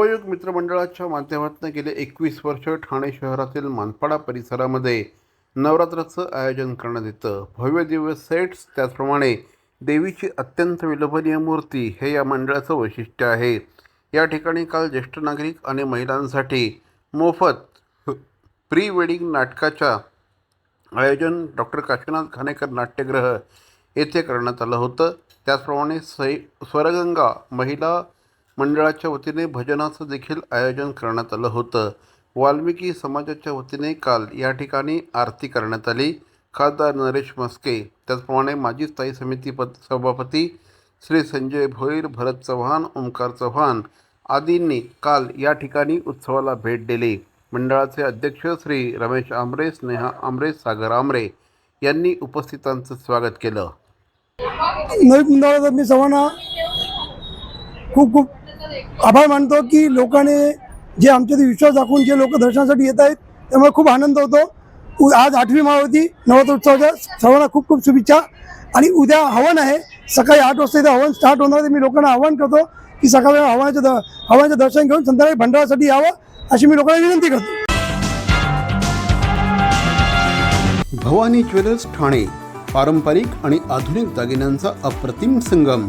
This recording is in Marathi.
नवयुग मित्रमंडळाच्या माध्यमातून गेले एकवीस वर्ष ठाणे शहरातील मानपाडा परिसरामध्ये नवरात्राचं आयोजन करण्यात येतं. भव्य दिव्य सेट्स त्याचप्रमाणे देवीची अत्यंत विलोभनीय मूर्ती हे या मंडळाचं वैशिष्ट्य आहे. या ठिकाणी काल ज्येष्ठ नागरिक आणि महिलांसाठी मोफत प्री वेडिंग नाटकाच्या आयोजन डॉक्टर काशीनाथ खानेकर नाट्यगृह येथे करण्यात आलं होतं. त्याचप्रमाणे सै स्वरगंगा महिला मंडळाच्या वतीने भजनाचं देखील आयोजन करण्यात आलं होतं. वाल्मिकी समाजाच्या वतीने काल या ठिकाणी आरती करण्यात आली. खासदार नरेश मस्के त्याचप्रमाणे माजी स्थायी समिती पद सभापती श्री संजय भोईर भरत चव्हाण ओंकार चव्हाण आदींनी काल या ठिकाणी उत्सवाला भेट दिली. मंडळाचे अध्यक्ष श्री रमेश आमरे स्नेहा आमरे सागर आमरे यांनी उपस्थितांचं स्वागत केलं. नवीन मंडळाचं मी सर्वांना खूप खूप आभार मानतो की लोकांनी जे आमच्यावर विश्वास दाखवून जे लोक दर्शनासाठी येत आहेत त्यामुळे खूप आनंद होतो. उ- आज आठवी माळ होती सर्वांना खूप खूप शुभेच्छा. आणि उद्या हवन आहे सकाळी आठ वाजता इथे हवन स्टार्ट होणार आहे. मी लोकांना आवाहन करतो की सकाळी हवनाचं द हवनाचं दर्शन घेऊन संध्याकाळी भंडारासाठी यावं अशी मी लोकांना विनंती करतो. भवानी ज्वेलर्स ठाणे पारंपरिक आणि आधुनिक दागिन्यांचा अप्रतिम संगम.